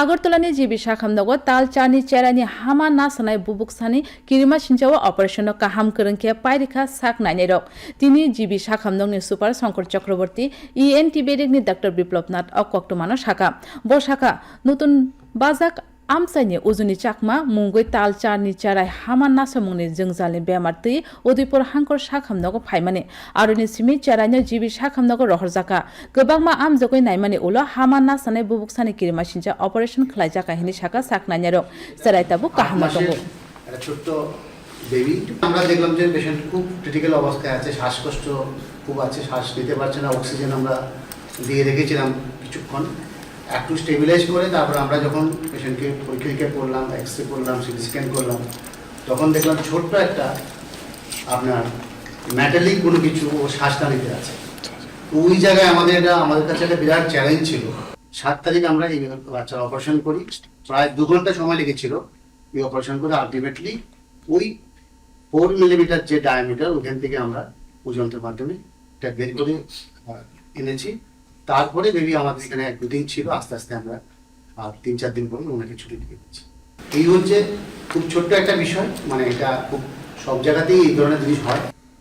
আগরতলানি GB শাখামদগ তাল চানি, চেরানি, হামা না সানাই, বুবুক সানি, কিরিমা সিনচাও অপারেশন কাহাম করংকে পাইরিখা সাক নাইনে রক। তিনি জিবি শাখামদংনি super Shankar Chakraborty, E N T বেরিকনি ডাক্তার বিপ্লব নাথ অকক্টমানো শাখা। ব শাখা, নতুন বাজাক আমসাইনি উজুনি চাকমা মুঙ্গই তাল চারনি চারাই হামা নাসামুংনি জংজালনি বেমার তৈ উদয়পুর হাঙ্কর সাখামনগো ফাইমানে আর সিমি চারাইনো জিবি সাখামনগো রহরজাকা গোবাংমা আমজগৈ নাইমানি উলো হামা নাসানাই বুবুকসানি কিরিমা সিনজা অপারেশন খ্লাইজাকা হিনি শাখা সাকনাইনারক সারাইতাবু কাহামা দঙ্গো ছোট্ট বেবি আমরা দেখলাম যে পেশেন্ট খুব ক্রিটিক্যাল অবস্থায় আছে শ্বাসকষ্ট খুব আছে শ্বাস নিতে পারছে না অক্সিজেন আমরা দিয়ে রেখেছিলাম কিছুক্ষণ। একটু স্টেবিলাইজ করে তারপর আমরা যখন পেশেন্টকে পরীক্ষা করলাম এক্স রে করলাম সিটি স্ক্যান করলাম, তখন দেখলাম ছোট্ট একটা আপনার ম্যাটালিক কোনো কিছু ও শ্বাসনালীতে আছে। ওই জায়গায় আমাদের এটা, আমাদের কাছে একটা বিরাট চ্যালেঞ্জ ছিল। সাত তারিখ আমরা এই বাচ্চার অপারেশন করি। প্রায় দু ঘণ্টা সময় লেগেছিল এই অপারেশন করে আলটিমেটলি ওই ফোর মিলিমিটার যে ডায়ামিটার ওখান থেকে আমরা ওজনটার মাধ্যমে এটা বের করে এনেছি। তারপরে বেবি আমাদের এখানে এক দুদিন ছিল, আস্তে আস্তে আমরা আর তিন চার দিন পরে ওনাকে ছুটি দিয়ে দিচ্ছি এই হচ্ছে খুব ছোট্ট একটা বিষয় মানে এটা খুব সব জায়গাতেই এই ধরনের জিনিস হয়।